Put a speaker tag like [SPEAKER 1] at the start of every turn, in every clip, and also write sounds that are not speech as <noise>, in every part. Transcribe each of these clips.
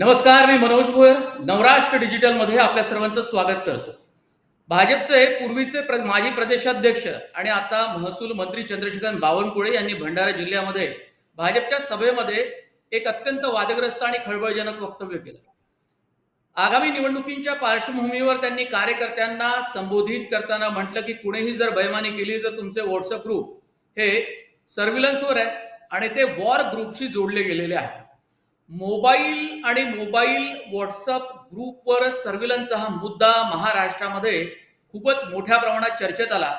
[SPEAKER 1] नमस्कार मी मनोज भोयर. नवराष्ट्र डिजिटलमध्ये आपल्या सर्वांचं स्वागत करतो. भाजपचे पूर्वीचे प्र माजी प्रदेशाध्यक्ष आणि आता महसूल मंत्री चंद्रशेखर बावनकुळे यांनी भंडारा जिल्ह्यामध्ये भाजपच्या सभेमध्ये एक अत्यंत वादग्रस्त आणि खळबळजनक वक्तव्य केलं. आगामी निवडणुकींच्या पार्श्वभूमीवर त्यांनी कार्यकर्त्यांना संबोधित करताना म्हटलं की कुणीही जर बैमानी केली तर तुमचे व्हॉट्सअप ग्रुप हे सर्व्हिलन्सवर आहे आणि ते वॉर ग्रुपशी जोडले गेलेले आहे. मोबाईल आणि मोबाईल व्हॉट्सअप ग्रुपवर सर्व्हिलन्सचा हा मुद्दा महाराष्ट्रामध्ये खूपच मोठ्या प्रमाणात चर्चेत आला.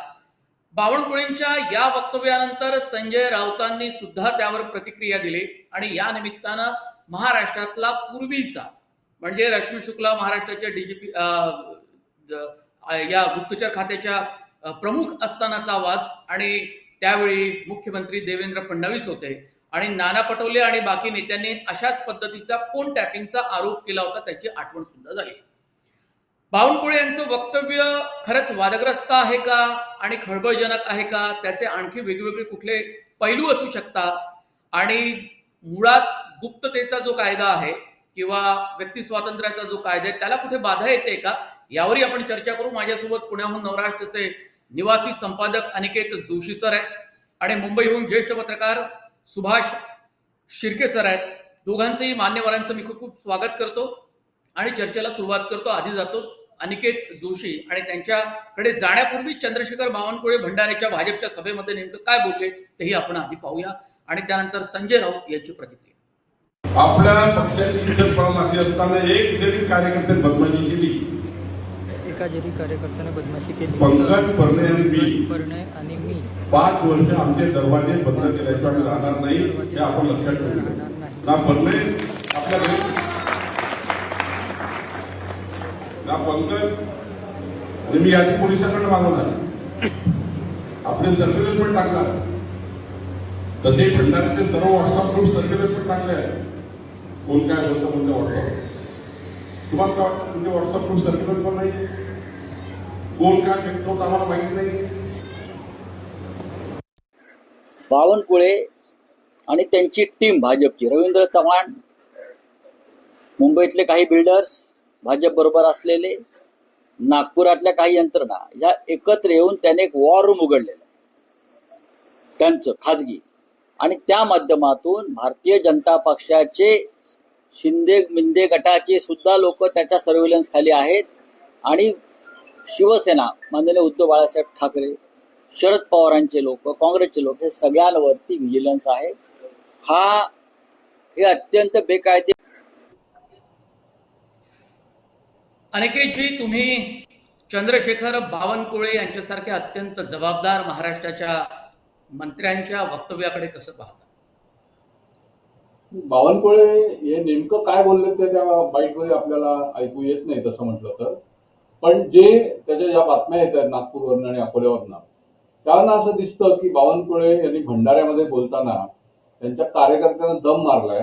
[SPEAKER 1] बावनकुळेंच्या या वक्तव्यानंतर संजय राऊतांनी सुद्धा त्यावर प्रतिक्रिया दिली आणि या निमित्तानं महाराष्ट्रातला पूर्वीचा म्हणजे रश्मी शुक्ला महाराष्ट्राच्या डीजीपी या गुप्तचर खात्याच्या प्रमुख असतानाचा वाद आणि त्यावेळी मुख्यमंत्री देवेंद्र फडणवीस होते. आणि नाना पटोले आणि बाकी नेत्यांनी अशाच पद्धतीचा फोन टॅपिंगचा आरोप केला होता त्याची आठवण सुद्धा झाली. बावनकुळे यांचं वक्तव्य खरंच वादग्रस्त आहे का आणि खळबळजनक आहे का त्याचे आणखी वेगवेगळे कुठले पैलू असू शकतात? आणि मुळात गुप्ततेचा जो कायदा आहे किंवा व्यक्ती स्वातंत्र्याचा जो कायदा आहे त्याला कुठे बाधा येते का? यावरही आपण चर्चा करू. माझ्यासोबत पुण्याहून नवराष्ट्रचे निवासी संपादक अनिकेत जोशी सर आहेत आणि मुंबईहून ज्येष्ठ पत्रकार सुभाष शिर्के सर आहेत. दोघांचंही मान्यवरांचं मी खूप खूप स्वागत करतो आणि चर्चेला सुरुवात करतो. आधी जातो अनिकेत जोशी आणि त्यांच्याकडे जाण्यापूर्वी चंद्रशेखर बावनकुळे भंडाऱ्याच्या भाजपच्या सभेमध्ये नेमकं काय बोलले तेही आपण आधी पाहूया आणि त्यानंतर संजय राऊत यांची प्रतिक्रिया.
[SPEAKER 2] आपल्या पक्षाची असताना एक जरी कार्यकर्ते बदमाशी केली
[SPEAKER 3] एका जरी कार्यकर्त्याने बदमाशी केली.
[SPEAKER 2] पंकज परणे आणि मी.
[SPEAKER 3] परणे आणि मी.
[SPEAKER 2] पाच वर्ष आमचे दरवाजे बंद केल्याशिवाय राहणार नाही हे आपण लक्षात
[SPEAKER 3] नाही.
[SPEAKER 2] ना परणे आपल्या घरी. ना पंकज. आणि मी यादी पोलिसांकडे मागवणार. आपले सर्व्हिलन्स पण टाकणार. तसे भंडाऱ्याचे सर्व व्हॉट्सअप ग्रुप सर्व्हिलन्स पण टाकले आहे कोण काय बोलतं कोणत्या व्हॉट्सअप तुम्हाला काय वाटतं तुमचे व्हॉट्सअप ग्रुप सर्व्हिलन्स पण नाही कोण फेकतो आम्हाला नाही.
[SPEAKER 4] बावनकुळे आणि त्यांची टीम भाजपची. रवींद्र चव्हाण मुंबईतले काही बिल्डर्स भाजप बरोबर असलेले नागपुरातल्या काही यंत्रणा या एकत्र येऊन त्याने एक वॉर रूम उघडलेलं त्यांचं खाजगी. आणि त्या माध्यमातून भारतीय जनता पक्षाचे शिंदे मिंदे गटाचे सुद्धा लोक त्याच्या सर्व्हिलन्स खाली आहेत. आणि शिवसेना माननीय उद्धव बाळासाहेब ठाकरे शरद पवारांचे लोक काँग्रेसचे लोक हे सगळ्यांवरती व्हिजिलन्स आहे. हा हे अत्यंत बेकायदे
[SPEAKER 1] अनिकेतजी तुम्ही चंद्रशेखर बावनकुळे यांच्यासारख्या अत्यंत जबाबदार महाराष्ट्राच्या मंत्र्यांच्या वक्तव्याकडे कसं पाहता?
[SPEAKER 5] बावनकुळे हे नेमकं काय बोलले ते त्या बाईटमध्ये आपल्याला ऐकू येत नाही तसं म्हटलं तर. पण जे त्याच्या ज्या बातम्या येत आहेत नागपूरवरनं आणि अकोल्यावरनं त्यांना असं दिसतं की बावनकुळे यांनी भंडाऱ्यामध्ये बोलताना त्यांच्या कार्यकर्त्यांना दम मारलाय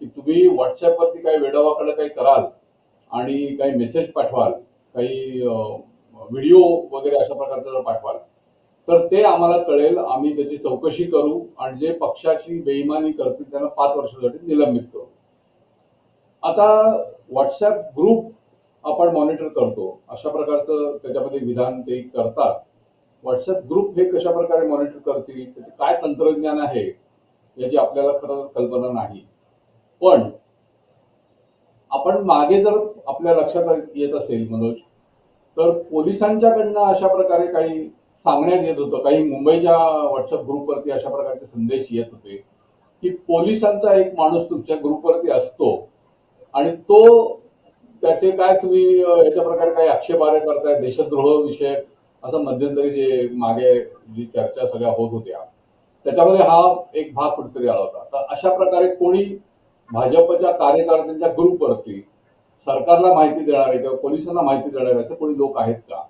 [SPEAKER 5] की तुम्ही व्हॉट्सअपवरती काही वेडावाकडे काही कराल आणि काही मेसेज पाठवाल काही व्हिडिओ वगैरे अशा प्रकारचं जर पाठवाल तर ते आम्हाला कळेल. आम्ही त्याची चौकशी करू आणि जे पक्षाची बेईमानी करतील त्यांना पाच वर्षासाठी निलंबित करू. आता व्हॉट्सअप ग्रुप आपण मॉनिटर करतो. अशा प्रकारचं त्याच्यामध्ये विधान ते करतात. व्हॉट्सअप ग्रुप हे कशा प्रकारे मॉनिटर करतील त्याचे काय तंत्रज्ञान आहे याची आपल्याला खरं कल्पना नाही. पण आपण मागे जर आपल्या लक्षात येत असेल मनोज तर पोलिसांच्याकडनं अशा प्रकारे काही सांगण्यात येत होतं. काही मुंबईच्या व्हॉट्सअप ग्रुपवरती अशा प्रकारचे संदेश येत होते की पोलिसांचा एक माणूस तुमच्या ग्रुपवरती असतो आणि तो त्याचे काय तुम्ही याच्या प्रकारे काही आक्षेपार्ह करताय? देशद्रोह विषयक असं मध्यंतरी जे मागे जी चर्चा सगळ्या होत होत्या त्याच्यामध्ये हा एक भाग कुठेतरी आला होता. तर अशा प्रकारे कोणी भाजपच्या कार्यकर्त्यांच्या ग्रुपवरती सरकारला माहिती देणारे किंवा पोलिसांना माहिती देणारे असे कोणी लोक आहेत का?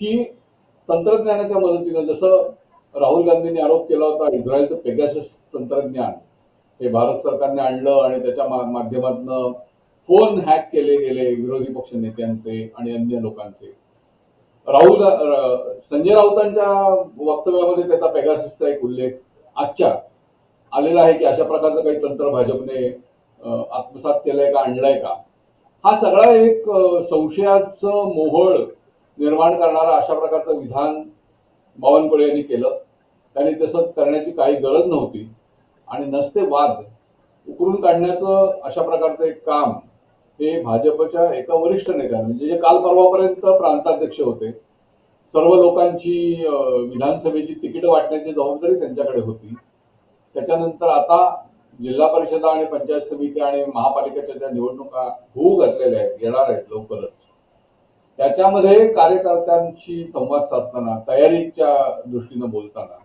[SPEAKER 5] की तंत्रज्ञानाच्या मदतीनं जसं राहुल गांधींनी आरोप केला होता इस्रायलचं पेगाशस तंत्रज्ञान हे भारत सरकारने आणलं आणि त्याच्या मा माध्यमातून फोन हॅक केले गेले विरोधी पक्ष नेत्यांचे आणि अन्य लोकांचे. राहुल संजय राऊतांच्या वक्तव्यामध्ये त्याचा पेगासिसचा एक उल्लेख आजच्या आलेला आहे की अशा प्रकारचं काही तंत्र भाजपने आत्मसात केलंय का आणलंय का? हा सगळा एक संशयाचं मोहळ निर्माण करणारा अशा प्रकारचं विधान बावनकुळे यांनी केलं. त्यांनी तसं करण्याची काही गरज नव्हती. आणि नसते वाद उकरून काढण्याचं अशा प्रकारचं एक काम हे भाजपच्या एका वरिष्ठ नेत्याने म्हणजे जे काल परवापर्यंत प्रांताध्यक्ष होते सर्व लोकांची विधानसभेची तिकीट वाटण्याची जबाबदारी त्यांच्याकडे होती. त्याच्यानंतर आता जिल्हा परिषदा आणि पंचायत समिती आणि महापालिकेच्या ज्या निवडणुका होऊ घातलेल्या आहेत येणार आहेत लवकरच त्याच्यामध्ये कार्यकर्त्यांशी संवाद साधताना तयारीच्या दृष्टीनं बोलताना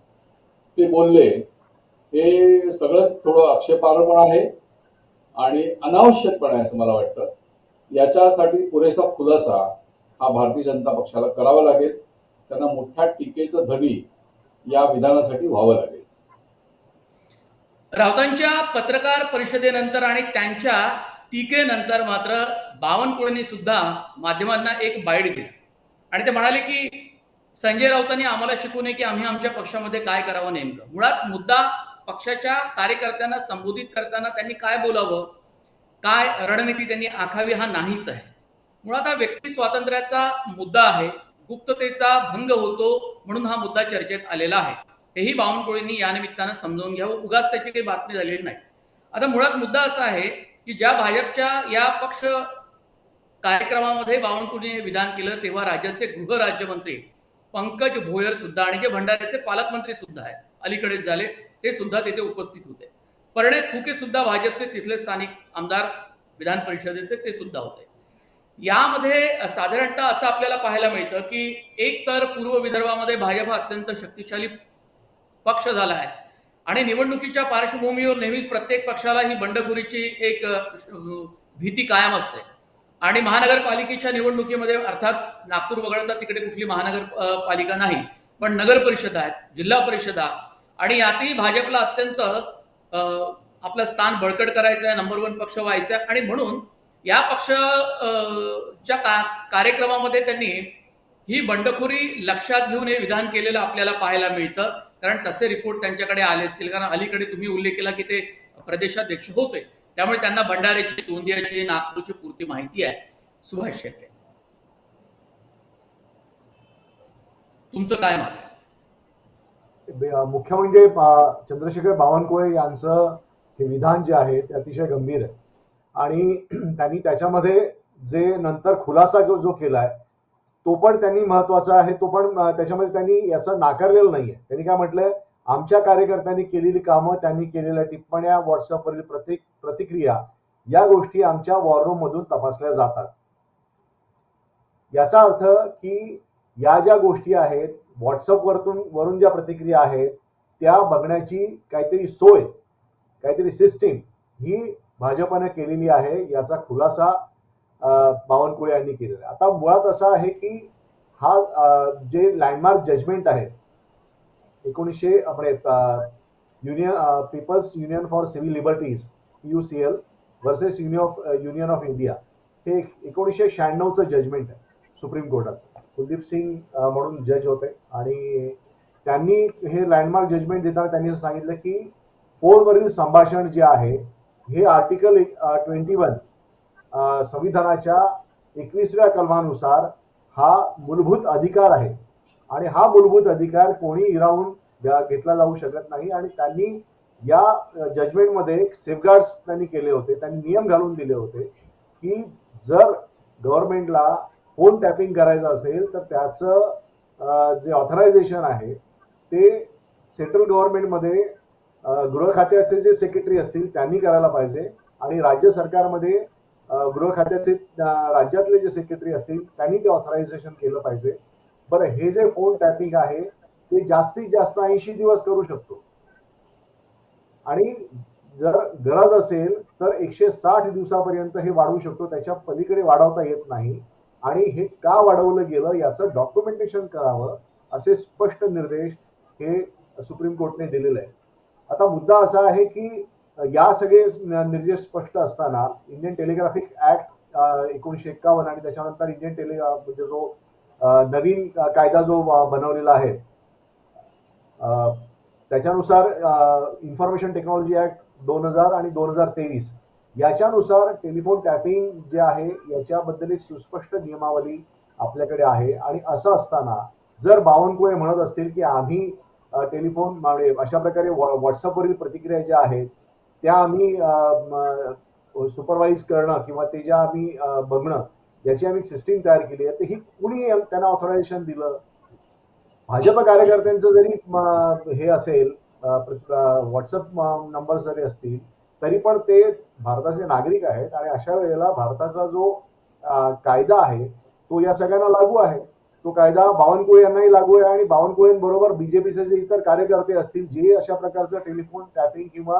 [SPEAKER 5] ते बोलले हे सगळं थोडं आक्षेपार्ह पण आहे. आणि अनावश्यक पण आहे असं मला वाटतं याच्यासाठी पुरेसा खुलासा हा भारतीय जनता पक्षाला करावा लागेल. त्यांना मोठ्या टीकेचं धनी या विधानासाठी व्हावं लागेल.
[SPEAKER 1] राऊतांच्या पत्रकार परिषदेनंतर आणि त्यांच्या टीकेनंतर मात्र बावनकुळेंनी सुद्धा माध्यमांना एक बाईट दिली. आणि ते म्हणाले की संजय राऊतांनी आम्हाला शिकू नये की आम्ही आमच्या पक्षामध्ये काय करावं नेमकं. मुळात मुद्दा पक्षाच्या कार्यकर्त्यांना संबोधित करताना त्यांनी काय बोलावं? काय रणनीती त्यांनी आखावी हा नाहीच आहे. मुळात हा व्यक्ती स्वातंत्र्याचा मुद्दा आहे. गुप्ततेचा भंग होतो म्हणून हा मुद्दा चर्चेत आलेला आहे. हेही बावनकुळेंनी या निमित्तानं समजावून घ्यावं. उगाच त्याची काही बातमी झालेली नाही. आता मुळात मुद्दा असा आहे की ज्या भाजपच्या या पक्ष कार्यक्रमामध्ये बावनकुळेंनी हे विधान केलं तेव्हा राज्याचे गृहराज्यमंत्री पंकज भोयर सुद्धा आणि जे भंडाऱ्याचे पालकमंत्री सुद्धा आहेत अलीकडेच झाले. ते सुद्धा तिथे उपस्थित होते. परिणय फुके सुद्धा भाजपचे तिथले स्थानिक आमदार विधान परिषदेचे ते सुद्धा होते. यामध्ये साधारणतः असं आपल्याला पाहायला मिळतं की एक तर पूर्व विदर्भामध्ये भाजप हा अत्यंत शक्तिशाली पक्ष झाला आहे. आणि निवडणुकीच्या पार्श्वभूमीवर नेहमीच प्रत्येक पक्षाला ही बंडखोरीची एक भीती कायम असते. आणि महानगरपालिकेच्या निवडणुकीमध्ये अर्थात नागपूर वगळता तिकडे कुठली महानगरपालिका नाही पण नगर परिषद आहेत जिल्हा परिषदा आणि यातही भाजपला अत्यंत आपलं स्थान बळकट करायचं आहे नंबर वन पक्ष व्हायचं आहे आणि म्हणून या पक्ष का कार्यक्रमामध्ये त्यांनी ही बंडखोरी लक्षात घेऊन हे विधान केलेलं आपल्याला पाहायला मिळतं. कारण तसे रिपोर्ट त्यांच्याकडे आले असतील. कारण अलीकडे तुम्ही उल्लेख केला की ते प्रदेशाध्यक्ष होते. त्यामुळे त्यांना भंडाऱ्याची गोंदियाची नागपूरची पुरती माहिती आहे. सुभाष शेट्टे. तुमचं काय मत आहे?
[SPEAKER 6] मुख्य म्हणजे चंद्रशेखर बावनकुळे यांचं हे विधान जे आहे ते अतिशय गंभीर आहे. आणि <clears throat> त्यांनी त्याच्यामध्ये जे नंतर खुलासा जो केलाय तो पण त्यांनी महत्त्वाचा आहे. तो पण त्याच्यामध्ये त्यांनी याचं नाकारलेलं नाहीये. त्यांनी काय म्हटलंय? आमच्या कार्यकर्त्यांनी केलेली कामं त्यांनी केलेल्या टिप्पण्या व्हॉट्सअपवरील प्रतिक प्रतिक्रिया या गोष्टी आमच्या वॉररूम मधून तपासल्या जातात. याचा अर्थ की या ज्या गोष्टी आहेत व्हॉट्सअप वरतून वरून ज्या प्रतिक्रिया आहेत त्या बघण्याची काहीतरी सोय काहीतरी सिस्टीम ही भाजपने केलेली आहे याचा खुलासा बावनकुळे यांनी केलेला आहे. आता मुळात असा आहे की हा जे लँडमार्क जजमेंट आहे एकोणीसशे आपले union people's union for civil liberties U C L versus union of union of India हे एकोणीसशे शहाण्णवचं जजमेंट आहे. सुप्रीम कोर्टाचं. कुलदीप सिंग म्हणून जज होते. आणि त्यांनी हे लँडमार्क जजमेंट देताना त्यांनी असं सांगितलं की फोनवरील संभाषण जे आहे हे आर्टिकल ट्वेंटी वन संविधानाच्या एकवीसव्या कलमानुसार हा मूलभूत अधिकार आहे. आणि हा मूलभूत अधिकार कोणी हिरावून घेतला जाऊ शकत नाही. आणि त्यांनी या जजमेंटमध्ये एक सेफगार्ड्स त्यांनी केले होते. त्यांनी नियम घालून दिले होते की जर गव्हर्नमेंटला फोन टॅपिंग करायचं असेल तर त्याचं जे ऑथरायझेशन आहे ते सेंट्रल गव्हर्नमेंटमध्ये गृह खात्याचे जे सेक्रेटरी असतील त्यांनी करायला पाहिजे. आणि राज्य सरकारमध्ये गृह खात्याचे राज्यातले जे सेक्रेटरी असतील त्यांनी ते ऑथरायझेशन केलं पाहिजे. बरं हे जे फोन टॅपिंग आहे ते जास्तीत जास्त ऐंशी दिवस करू शकतो. आणि जर गरज असेल तर एकशे साठ दिवसापर्यंत हे वाढवू शकतो. त्याच्या पलीकडे वाढवता येत नाही. आणि हे का वाढवलं गेलं याचं डॉक्युमेंटेशन करावं असे स्पष्ट निर्देश हे सुप्रीम कोर्टने दिलेले आहे आता मुद्दा असा आहे की या सगळे निर्देश स्पष्ट असताना इंडियन टेलिग्राफिक ऍक्ट एकोणीशे एक्कावन्न आणि त्याच्यानंतर इंडियन टेलि म्हणजे जो नवीन कायदा जो बनवलेला आहे त्याच्यानुसार इन्फॉर्मेशन टेक्नॉलॉजी ऍक्ट दोन हजार आणि दोन हजार तेवीस याच्यानुसार टेलिफोन टॅपिंग जे आहे याच्याबद्दल एक सुस्पष्ट नियमावली आपल्याकडे आहे. आणि असं असताना जर बावनकुळे म्हणत असतील की आम्ही टेलिफोन म्हणजे अशा प्रकारे व्हॉट्सअपवरील प्रतिक्रिया ज्या आहेत त्या आम्ही सुपरवाईज करणं किंवा ते ज्या आम्ही बघणं याची आम्ही सिस्टीम तयार केली आहे. तर ही कुणी त्यांना ऑथरायझेशन दिलं? भाजप कार्यकर्त्यांचं जरी हे असेल व्हॉट्सअप नंबर जरी असतील तरी पण ते भारताचे नागरिक आहेत आणि अशा वेळेला भारताचा जो कायदा आहे तो या सगळ्यांना लागू आहे. तो कायदा बावनकुळे यांनाही लागू आहे आणि बावनकुळेंबरोबर बीजेपीचे जे इतर कार्यकर्ते असतील जे अशा प्रकारचं टेलिफोन टॅपिंग किंवा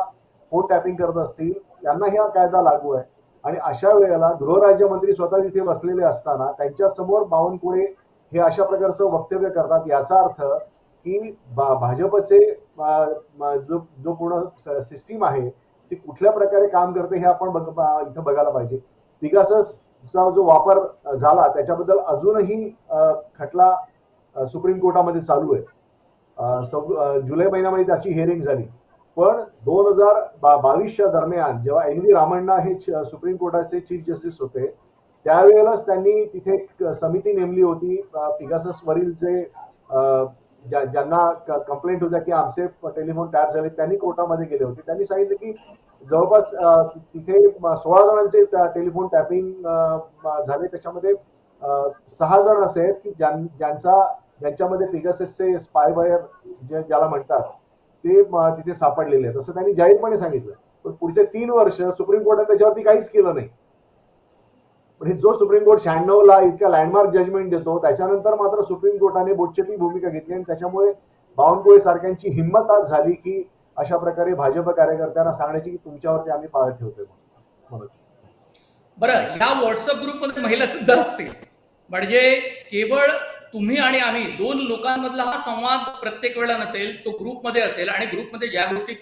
[SPEAKER 6] फोन टॅपिंग करत असतील यांना हा कायदा लागू आहे. आणि अशा वेळेला गृहराज्यमंत्री स्वतः तिथे बसलेले असताना त्यांच्यासमोर बावनकुळे हे अशा प्रकारचं वक्तव्य करतात याचा अर्थ की भा- भाजपचे जो जो पूर्ण सिस्टीम आहे ती कुठल्या प्रकारे काम करते हे आपण बघ इथं बघायला पाहिजे. पिगासचा जो वापर झाला त्याच्याबद्दल अजूनही खटला सुप्रीम कोर्टामध्ये चालू आहे. सव जुलै महिन्यामध्ये त्याची हिअरिंग झाली. पण दोन हजार बा बावीसच्या दरम्यान जेव्हा एन व्ही रामण्णा हे सुप्रीम कोर्टाचे चीफ जस्टिस होते त्यावेळेलाच त्यांनी तिथे एक समिती नेमली होती पिगाससवरील जे ज्या- ज्यांना कंप्लेंट होत्या की आमचे टेलिफोन टॅप झाले त्यांनी कोर्टामध्ये गेले होते. त्यांनी सांगितलं की जवळपास तिथे सोळा जणांचे टेलिफोन टॅपिंग झाले. त्याच्यामध्ये सहा जण असे आहेत की ज्यां ज्यांचा ज्यांच्यामध्ये पिगाससचे स्पायवायर जे ज्याला म्हणतात ते तिथे सापडलेले आहेत. असं त्यांनी जाहीरपणे सांगितलं. पण पुढचे तीन वर्ष सुप्रीम कोर्टाने त्याच्यावरती काहीच केलं नाही. पण जो सुप्रीम कोर्ट शहाण्णव ला इतका लँडमार्क जजमेंट देतो त्याच्यानंतर मात्र सुप्रीम कोर्टाने बोटचेपी भूमिका घेतली आणि त्याच्यामुळे बावनकुळे सारख्यांची हिंमत आज झाली की अशा प्रकारे भाजप कार्यकर्त्यांना सांगण्याची की तुमच्यावरती आम्ही पाळत ठेवतोय म्हणून. मनोज
[SPEAKER 1] बरं ह्या व्हॉट्सअप ग्रुपमध्ये महिला सुद्धा असतील म्हणजे केवळ तुम्ही आणि आम्ही दोन लोकांमधला हा संवाद प्रत्येक वेळा नसेल तो ग्रुपमध्ये असेल आणि ग्रुपमध्ये ज्या गोष्टी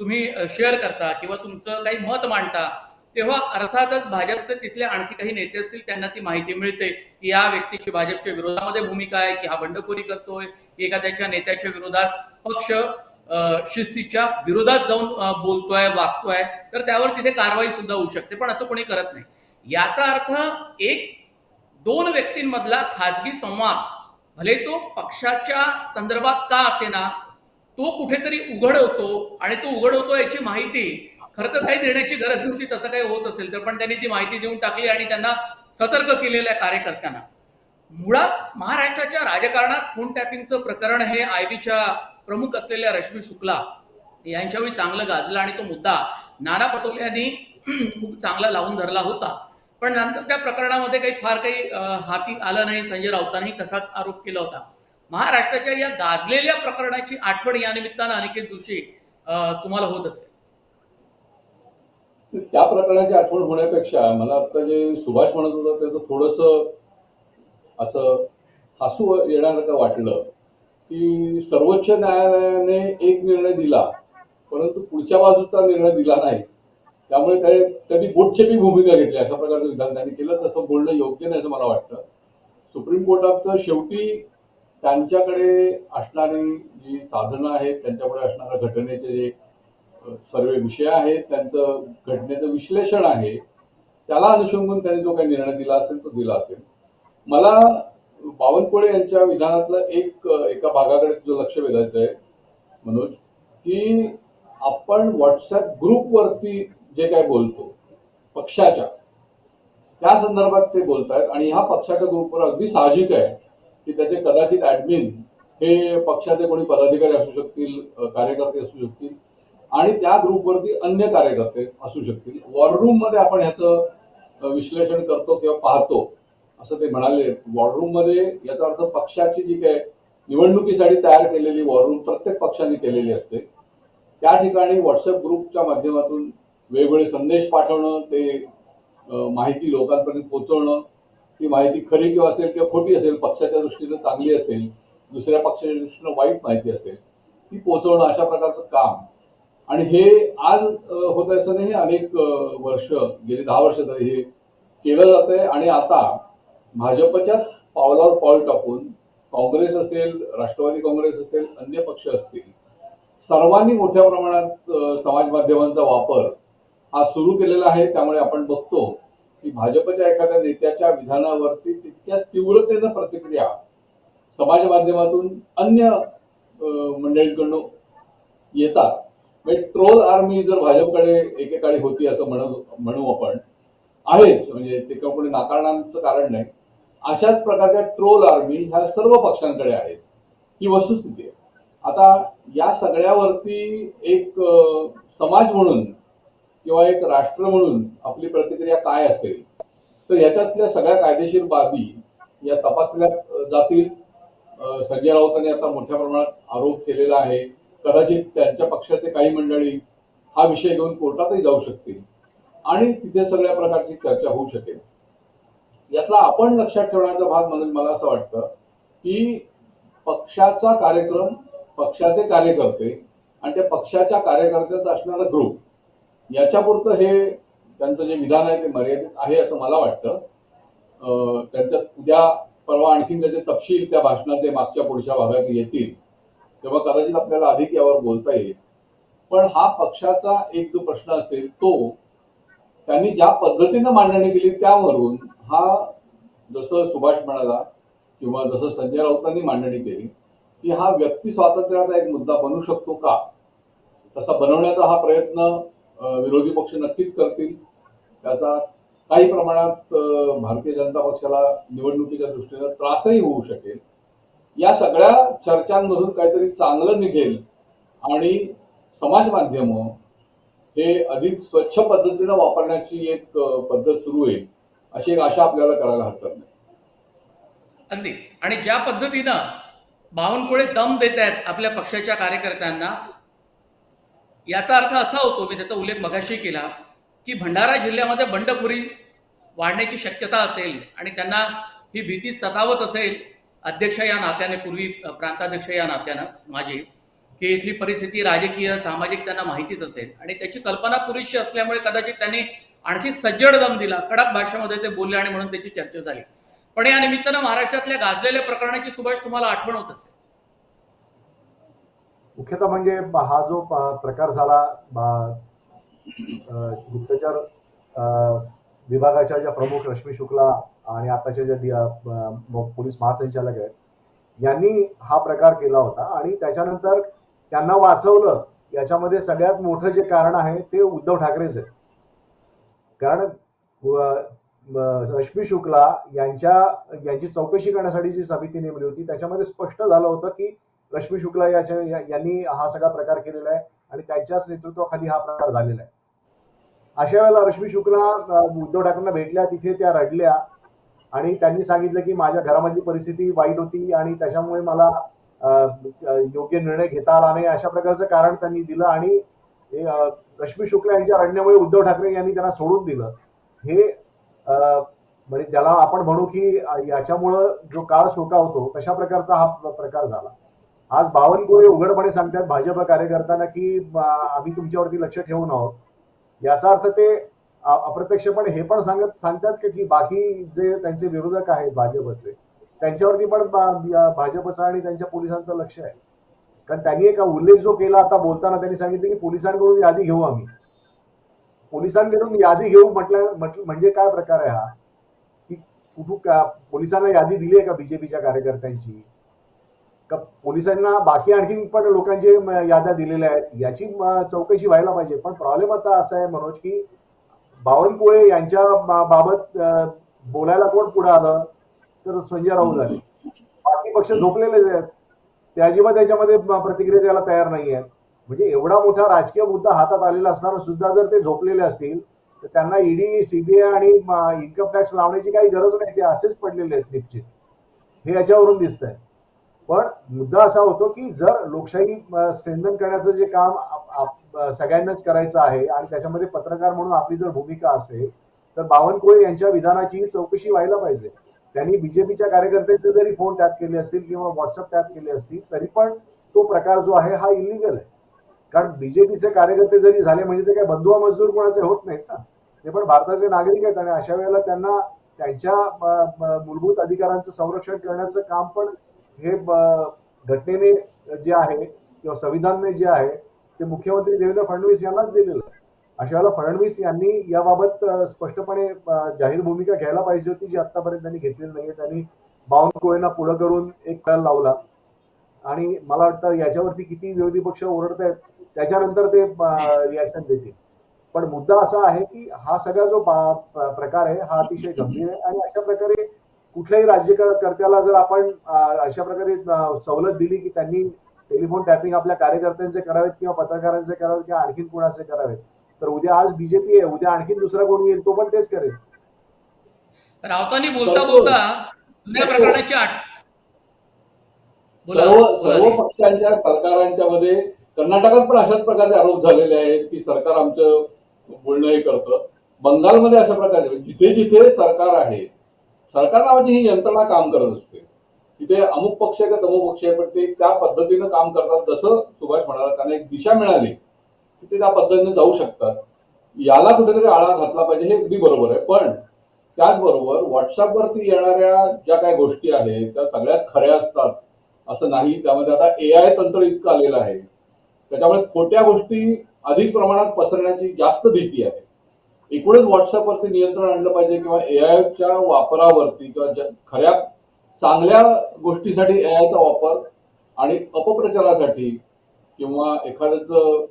[SPEAKER 1] तुम्ही शेअर करता किंवा तुमचं काही मत मांडता तेव्हा अर्थातच भाजपचे तिथले आणखी काही नेते असतील त्यांना ती माहिती मिळते की या व्यक्तीची भाजपच्या विरोधामध्ये भूमिका आहे की हा बंडखोरी करतोय की एखाद्याच्या नेत्याच्या विरोधात पक्ष शिस्तीच्या विरोधात जाऊन बोलतोय वागतोय तर त्यावर तिथे कारवाई सुद्धा होऊ शकते पण असं कोणी करत नाही. याचा अर्थ एक दोन व्यक्तींमधला खाजगी संवाद भले तो पक्षाच्या संदर्भात का असेना तो कुठेतरी उघड होतो आणि तो उघड होतो याची माहिती खरं तर काही देण्याची गरज नव्हती तसं काही होत असेल तर. पण त्यांनी ती माहिती देऊन टाकली आणि त्यांना सतर्क केलेल्या कार्यकर्त्यांना. मुळात महाराष्ट्राच्या राजकारणात फोन टॅपिंगचं प्रकरण हे आयबीच्या प्रमुख असलेल्या रश्मी शुक्ला यांच्यावेळी चांगलं गाजलं आणि तो मुद्दा नाना पटोले यांनी <clears throat> खूप चांगला लावून धरला होता. पण नंतर त्या प्रकरणामध्ये काही फार काही हाती आलं नाही. संजय राऊतांनी तसाच आरोप केला होता. महाराष्ट्राच्या या गाजलेल्या प्रकरणाची आठवण या निमित्तानं अनिकेत जोशी तुम्हाला होत असेल.
[SPEAKER 5] त्या प्रकरणाची आठवण होण्यापेक्षा मला आता जे सुभाष म्हणत होता त्याचं थोडस असं हसू का वाटलं की सर्वोच्च न्यायालयाने एक निर्णय दिला परंतु पुढच्या बाजूचा निर्णय दिला नाही. त्यामुळे काय त्यांनी बोटचेपी भूमिका घेतली. अशा प्रकारचं विधान त्यांनी केलं तसं बोलणं योग्य नाही असं मला वाटतं. सुप्रीम कोर्टात शेवटी त्यांच्याकडे असणारी जी साधनं आहेत त्यांच्याकडे असणाऱ्या घटनेचे जे सर्व विषय आहेत त्यांचं घटनेचं विश्लेषण आहे. त्याला अनुषंगून त्यांनी जो काही निर्णय दिला असेल तो दिला असेल. मला बावनकुळे यांच्या विधानातलं एक एका भागाकडे जो लक्ष वेधायचं आहे मनोज की आपण व्हॉट्सअप ग्रुपवरती जे काय बोलतो पक्षाच्या त्या संदर्भात ते बोलतायत आणि ह्या पक्षाच्या ग्रुपवर अगदी साहजिक आहे की त्याचे कदाचित ऍडमिन हे पक्षाचे कोणी पदाधिकारी असू शकतील कार्यकर्ते असू शकतील आणि त्या ग्रुपवरती अन्य कार्यकर्ते असू शकतील. वॉर्डरूममध्ये आपण ह्याचं विश्लेषण करतो किंवा पाहतो असं ते म्हणाले. वॉर्डरूममध्ये याचा अर्थ पक्षाची जी काय निवडणुकीसाठी तयार केलेली वॉर्डरूम प्रत्येक पक्षाने केलेली असते. त्या ठिकाणी व्हॉट्सअप ग्रुपच्या माध्यमातून वेगवेगळे संदेश पाठवणं ते माहिती लोकांपर्यंत पोहोचवणं ती माहिती खरी किंवा असेल किंवा खोटी असेल पक्षाच्या दृष्टीनं चांगली असेल दुसऱ्या पक्षाच्या दृष्टीनं वाईट माहिती असेल ती पोहोचवणं अशा प्रकारचं काम आणि हे आज होत आहे असं नाही अनेक वर्ष गेली दहा वर्ष तरी हे केलं जात आहे आणि आता भाजपच्याच पावलावर पाऊल टाकून काँग्रेस असेल राष्ट्रवादी काँग्रेस असेल अन्य पक्ष असतील सर्वांनी मोठ्या प्रमाणात समाज माध्यमांचा वापर हा सुरू केलेला आहे. त्यामुळे आपण बघतो की भाजपच्या एखाद्या नेत्याच्या विधानावरती तितक्याच तीव्रतेनं प्रतिक्रिया समाज माध्यमातून अन्य मंडळींकडून येतात. म्हणजे ट्रोल आर्मी जर भाजपकडे एकेकाळी होती असं म्हणू म्हणू आपण आहेच. म्हणजे ते कोणी नाकारण्याचं कारण नाही. अशाच प्रकारच्या ट्रोल आर्मी ह्या सर्व पक्षांकडे आहेत. ही वस्तुस्थिती आहे. आता या सगळ्यावरती एक समाज म्हणून किंवा एक राष्ट्र म्हणून आपली प्रतिक्रिया काय असेल तर याच्यातल्या सगळ्या कायदेशीर बाबी या तपासल्या जातील. संजय राऊतांनी आता मोठ्या प्रमाणात आरोप केलेला आहे. कदाचित त्यांच्या पक्षाचे काही मंडळी हा विषय घेऊन कोर्टातही जाऊ शकतील. आणि तिथे सगळ्या प्रकारची चर्चा होऊ शकेल. यातला आपण लक्षात ठेवण्याचा भाग म्हणून मला असं वाटतं की पक्षाचा कार्यक्रम पक्षाचे कार्यकर्ते आणि त्या पक्षाच्या कार्यकर्त्याचा असणारा ग्रुप याच्यापुरतं हे त्यांचं जे विधान आहे ते मर्यादित आहे असं मला वाटतं. त्यांचं उद्या परवा आणखीन त्याचे तपशील त्या भाषणाचे मागच्या पुढच्या भागात येतील. तेव्हा कदाचित आपल्याला अधिक यावर बोलता येईल. पण हा पक्षाचा एक जो प्रश्न असेल तो त्यांनी ज्या पद्धतीनं मांडणी केली त्यावरून हा जसं सुभाष म्हणाला किंवा जसं संजय राऊतांनी मांडणी केली की हा व्यक्ती स्वातंत्र्याचा एक मुद्दा बनू शकतो का? तसा बनवण्याचा हा प्रयत्न विरोधी पक्ष नक्कीच करतील. त्याचा काही प्रमाणात भारतीय जनता पक्षाला निवडणुकीच्या दृष्टीनं त्रासही होऊ शकेल. या सगळ्या चर्चांमधून काहीतरी चांगलं निघेल. आणि समाज माध्यम हे अधिक स्वच्छ पद्धतीनं वापरण्याची एक पद्धत सुरू होईल अशी एक आशा आपल्याला करायला हरकत नाही.
[SPEAKER 1] अगदी. आणि ज्या पद्धतीनं बावनकुळे दम देत आहेत आपल्या पक्षाच्या कार्यकर्त्यांना याचा अर्थ असा होतो मी त्याचा उल्लेख मगाशी केला की भंडारा जिल्ह्यामध्ये बंडखोरी वाढण्याची शक्यता असेल आणि त्यांना ही भीती सतावत असेल अध्यक्ष या नात्याने पूर्वी प्रांताध्यक्ष या नात्यानं माझी की इथली परिस्थिती राजकीय सामाजिक त्यांना माहितीच असेल. आणि त्याची कल्पना पुरेशी असल्यामुळे कदाचित त्यांनी आणखी सज्जड दम दिला. कडक भाषेमध्ये ते बोलले आणि म्हणून त्याची चर्चा झाली. पण या निमित्तानं महाराष्ट्रातल्या गाजलेल्या प्रकरणाची सुभाष तुम्हाला आठवण होत असेल.
[SPEAKER 6] मुख्यतः म्हणजे हा जो प्रकार झाला गुप्तचर विभागाच्या ज्या प्रमुख रश्मी शुक्ला आणि आताच्या ज्या पोलीस महासंचालक आहेत यांनी हा प्रकार केला होता आणि त्याच्यानंतर त्यांना वाचवलं. याच्यामध्ये सगळ्यात मोठं जे कारण आहे ते उद्धव ठाकरेच आहे. कारण रश्मी शुक्ला यांच्या यांची चौकशी करण्यासाठी जी समिती नेमली होती त्याच्यामध्ये स्पष्ट झालं होतं की रश्मी शुक्ला याच्या यांनी हा सगळा प्रकार केलेला आहे आणि त्यांच्याच नेतृत्वाखाली हा प्रकार झालेला आहे. अशा वेळेला रश्मी शुक्ला उद्धव ठाकरेंना भेटल्या तिथे त्या रडल्या. आणि त्यांनी सांगितलं की माझ्या घरामधली परिस्थिती वाईट होती आणि त्याच्यामुळे मला योग्य निर्णय घेता आला नाही अशा प्रकारचं कारण त्यांनी दिलं. आणि रश्मी शुक्ला यांच्या रडण्यामुळे उद्धव ठाकरे यांनी त्यांना सोडून दिलं. हे म्हणजे त्याला आपण म्हणू की याच्यामुळं जो काळ होतो तशा प्रकारचा हा प्रकार झाला. आज बावनकुळे उघडपणे सांगतात भाजप कार्यकर्त्यांना की आम्ही तुमच्यावरती लक्ष ठेवून आहोत. याचा अर्थ ते अप्रत्यक्षपणे हे पण सांगत सांगतात की की बाकी जे त्यांचे विरोधक आहेत भाजपचे त्यांच्यावरती पण भाजपचा भाजपचं आणि त्यांच्या पोलिसांचं लक्ष आहे. कारण त्यांनी एक उल्लेख जो केला आता बोलताना त्यांनी सांगितलं की पोलिसांकडून यादी घेऊ आम्ही. पोलिसांकडून यादी घेऊ म्हटलं म्हटलं म्हणजे काय प्रकार आहे हा? की कुठू का पोलिसांना यादी दिली आहे का बीजेपीच्या कार्यकर्त्यांची? का पोलिसांना बाकी आणखीन पण लोकांचे याद्या दिलेल्या आहेत याची चौकशी व्हायला पाहिजे. पण प्रॉब्लेम आता असा आहे मनोज की बावनकुळे यांच्या बाबत बोलायला कोण पुढे आलं? तर संजय राऊत झाले. बाकी पक्ष झोपलेले आहेत. ते अजिबात त्याच्यामध्ये प्रतिक्रिया द्यायला तयार नाही आहेत. म्हणजे एवढा मोठा राजकीय मुद्दा हातात आलेला असताना सुद्धा जर ते झोपलेले असतील तर त्यांना E D C B I आणि इन्कम टॅक्स लावण्याची काही गरज नाही. ते असेच पडलेले आहेत निश्चित. हे याच्यावरून दिसतंय. पण मुद्दा असा होतो की जर लोकशाही स्ट्रेंथन करण्याचं जे काम आप- सगळ्यांनाच करायचं आहे आणि त्याच्यामध्ये पत्रकार म्हणून आपली जर भूमिका असेल तर बावनकुळे यांच्या विधानाची चौकशी व्हायला पाहिजे. त्यांनी बीजेपीच्या कार्यकर्त्यांचे जरी फोन टॅप केले असतील किंवा व्हॉट्सअप टॅप केले असतील तरी पण तो प्रकार जो आहे हा इलिगल आहे. कारण बीजेपीचे कार्यकर्ते जरी झाले म्हणजे ते काय बंधुआ मजदूर कोणाचे होत नाहीत ना. ते पण भारताचे नागरिक आहेत आणि अशा वेळेला त्यांना त्यांच्या मूलभूत अधिकारांचं संरक्षण करण्याचं काम पण हे घटनेने जे आहे किंवा संविधानने जे आहे ते मुख्यमंत्री देवेंद्र फडणवीस यांनाच दिलेलं आहे. अशा वेळेला फडणवीस यांनी याबाबत स्पष्टपणे जाहीर भूमिका घ्यायला पाहिजे होती जी आतापर्यंत त्यांनी घेतलेली नाहीये. त्यांनी बावनकुळेंना पुढं करून एक कल लावला. आणि मला वाटतं याच्यावरती किती विरोधी पक्ष ओरडतायत त्याच्यानंतर ते रिॲक्शन देतील. पण मुद्दा असा आहे की हा सगळा जो प्रकार आहे हा अतिशय गंभीर आहे. आणि अशा प्रकारे कुठल्याही राज्यकर्त्याला जर आपण अशा प्रकारे सवलत दिली की त्यांनी टेलिफोन टॅपिंग आपल्या कार्यकर्त्यांचे करावेत किंवा पत्रकारांचे करावेत किंवा आणखीन कुणाचे करावेत तर उद्या आज बीजेपी आहे उद्या आणखीन दुसरा कोणी येईल तो पण तेच करेल
[SPEAKER 1] राऊतांनी बोलता
[SPEAKER 5] करतो.
[SPEAKER 1] बोलता जुन्या प्रकरणाची आठ बोला
[SPEAKER 5] सर्व. पक्षांच्या सरकारांच्या मध्ये कर्नाटकात पण अशाच प्रकारचे आरोप झालेले आहेत की सरकार आमचं बोलणं हे करतं बंगालमध्ये अशा प्रकारचे जिथे जिथे सरकार आहे सरकार नावाची ही यंत्रणा काम करत असते. तिथे अमुक पक्ष आहे का तमुक पक्ष आहे पण ते त्या पद्धतीनं काम करतात जसं सुभाष म्हणाला त्यांना एक दिशा मिळाली की ते त्या पद्धतीने जाऊ शकतात. याला कुठेतरी आळा घातला पाहिजे हे अगदी बरोबर आहे. पण त्याचबरोबर व्हॉट्सअपवरती येणाऱ्या ज्या काही गोष्टी आहेत त्या सगळ्याच खऱ्या असतात असं नाही. त्यामध्ये आता ए आय तंत्र इतकं आलेलं आहे. त्याच्यामुळे खोट्या गोष्टी अधिक प्रमाणात पसरण्याची जास्त भीती आहे. एकूणच व्हॉट्सअपवरती नियंत्रण आणलं पाहिजे किंवा ए आयच्या वापरावरती किंवा ज्या- खऱ्या चांगल्या गोष्टीसाठी ए वापर आणि अपप्रचारासाठी किंवा एखाद्याचं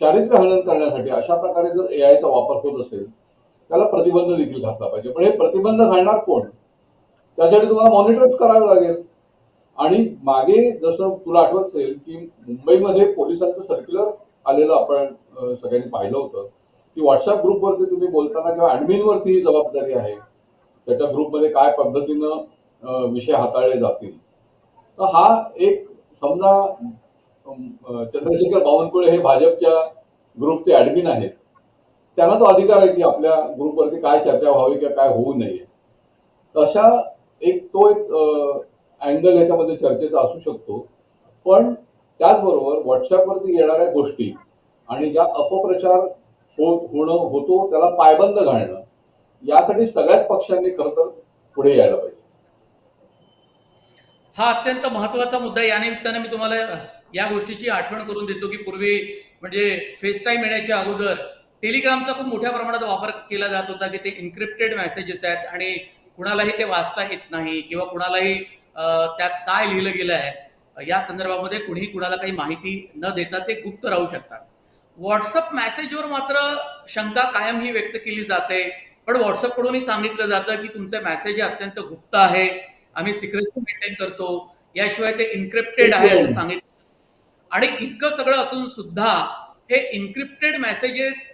[SPEAKER 5] चारित्र्य हनन करण्यासाठी अशा प्रकारे जर ए वापर होत असेल त्याला प्रतिबंध देखील घातला पाहिजे. पण हे प्रतिबंध घालणार कोण? त्यासाठी तुम्हाला मॉनिटरच करावं लागेल. आणि मागे जसं तुला आठवत असेल की मुंबईमध्ये पोलिसांचं सर्क्युलर आलेलं आपण सगळ्यांनी पाहिलं होतं. की व्हॉट्सअप ग्रुपवरती तुम्ही बोलताना किंवा ऍडमिनवरती ही जबाबदारी आहे. त्याच्या ग्रुपमध्ये काय पद्धतीनं विषय हाताळले जातील. तर हा एक समजा चंद्रशेखर बावनकुळे हे भाजपच्या ग्रुपचे ऍडमिन आहेत. त्यांना तो अधिकार आहे की आपल्या ग्रुपवरती काय चर्चा व्हावी किंवा काय होऊ नये. तशा एक तो एक अँगल याच्यामध्ये चर्चेचा असू शकतो. पण त्याचबरोबर व्हॉट्सअपवरती येणाऱ्या गोष्टी आणि ज्या अपप्रचार होत होणं होतो त्याला पायबंद घालणं. यासाठी सगळ्याच पक्षांनी खरं तर पुढे यायला पाहिजे.
[SPEAKER 1] हा अत्यंत महत्त्वाचा मुद्दा यानिमित्तानं या निमित्ताने मी तुम्हाला या गोष्टीची आठवण करून देतो की पूर्वी म्हणजे फेस टाईम येण्याच्या अगोदर टेलिग्रामचा खूप मोठ्या प्रमाणात वापर केला जात होता की ते इन्क्रिप्टेड मेसेजेस आहेत आणि कुणालाही ते वाचता येत नाही किंवा कुणालाही त्यात काय लिहिलं गेलं आहे या संदर्भामध्ये कुणीही कुणाला काही माहिती न देता ते गुप्त राहू शकतात. व्हॉट्सअप मेसेजवर मात्र शंका कायम ही व्यक्त केली जाते. पण व्हॉट्सअप कडूनही सांगितलं जातं की तुमचे मेसेज हे अत्यंत गुप्त आहे. आम्ही सिक्रेसी मेंटेन करतो. याशिवाय ते इन्क्रिप्टेड आहे असं सांगितलं. आणि इतकं सगळं असून सुद्धा हे इन्क्रिप्टेड मेसेजेस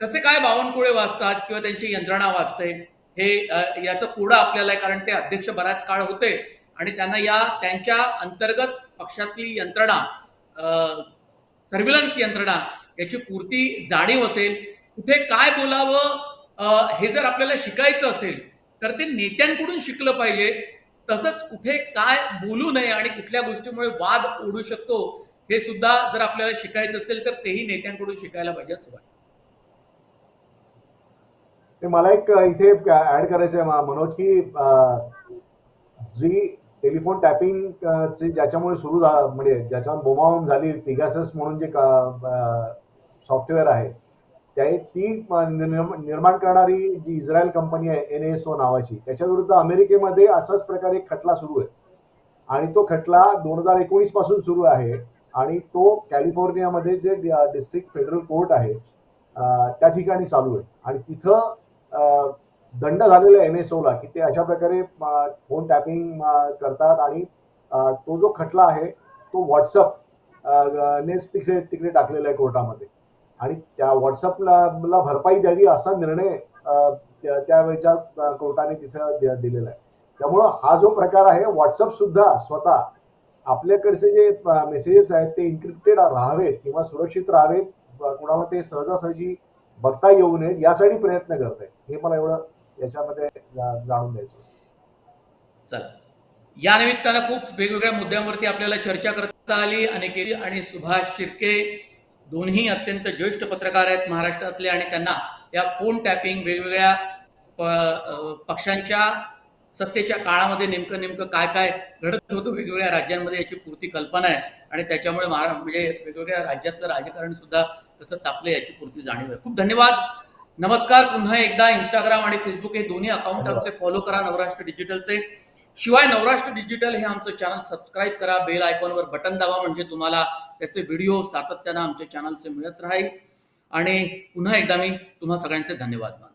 [SPEAKER 1] कसे काय बावनकुळे वाचतात किंवा त्यांची यंत्रणा वाचते हे याचं पुढं आपल्याला आहे कारण ते अध्यक्ष बराच काळ होते. आणि त्यांना या त्यांच्या अंतर्गत पक्षातली यंत्रणा सर्व्हिलन्स यंत्रणा याची पूर्ती जाणीव असेल कुठे काय बोलावं हे जर आपल्याला शिकायचं असेल तर ते नेत्यांकडून शिकलं पाहिजे. तसंच कुठे काय बोलू नये आणि कुठल्या गोष्टीमुळे वाद ओढू शकतो हे सुद्धा जर आपल्याला शिकायचं असेल तर तेही नेत्यांकडून शिकायला पाहिजे असं वाटतं.
[SPEAKER 6] ते मला एक इथे ऍड करायचं आहे मनोज की जी टेलिफोन टॅपिंग ची ज्याच्यामुळे सुरू झा म्हणजे ज्याच्यावर बोमावून झाली पिगासस म्हणून जे सॉफ्टवेअर आहे त्या ती निर्माण करणारी जी इस्रायल कंपनी आहे एन एस ओ नावाची त्याच्याविरुद्ध अमेरिकेमध्ये असाच प्रकारे एक खटला सुरू आहे. आणि तो खटला दोन हजार एकोणीसपासून सुरू आहे आणि तो कॅलिफोर्नियामध्ये जे डिस्ट्रिक्ट फेडरल कोर्ट आहे त्या ठिकाणी चालू आहे. आणि तिथं दंड झालेला एन एस ओला की ते अशा प्रकारे फोन टॅपिंग करतात आणि तो जो खटला आहे तो व्हॉट्सअप नेच तिकडे तिकडे टाकलेला आहे कोर्टामध्ये. आणि त्या व्हॉट्सअपला भरपाई द्यावी असा निर्णय त्या- त्यावेळच्या कोर्टाने तिथं दिलेला आहे. त्यामुळं हा जो प्रकार आहे व्हॉट्सअप सुद्धा स्वतः आपल्याकडचे जे मेसेजेस आहेत ते इन्क्रिप्टेड राहावेत किंवा सुरक्षित राहावेत कुणाला ते सहजासहजी बघता येऊ नयेत यासाठी प्रयत्न करत आहे हे मला एवढं याच्यामध्ये जाणून द्यायचं
[SPEAKER 1] चला. या निमित्तानं खूप वेगवेगळ्या मुद्द्यांवरती आपल्याला चर्चा करता आली. अनेक आणि सुभाष शिर्के दोन्ही अत्यंत ज्येष्ठ पत्रकार आहेत महाराष्ट्रातले आणि त्यांना या फोन टॅपिंग वेगवेगळ्या प- पक्षांच्या सत्तेच्या काळामध्ये नेमकं नेमकं काय काय घडत होतं वेगवेगळ्या राज्यांमध्ये याची पूर्ती कल्पना आहे. आणि त्याच्यामुळे महारा म्हणजे वेगवेगळ्या राज्यातलं राजकारण सुद्धा कसं तापलं याची पूर्ती जाणीव आहे. खूप धन्यवाद. नमस्कार. पुन्हा एकदा इंस्टाग्राम आणि फेसबुक हे दोन्ही अकाउंट आमचे फॉलो करा. नवराष्ट्र डिजिटलचे शिवाय नवराष्ट्र डिजिटल हे आमचं चॅनल सबस्क्राईब करा बेल आयकॉनवर बटन दाबा म्हणजे तुम्हाला त्याचे व्हिडिओ सातत्यानं आमच्या चॅनलचे मिळत राहील. आणि पुन्हा एकदा मी तुम्हा सगळ्यांचे धन्यवाद मानतो.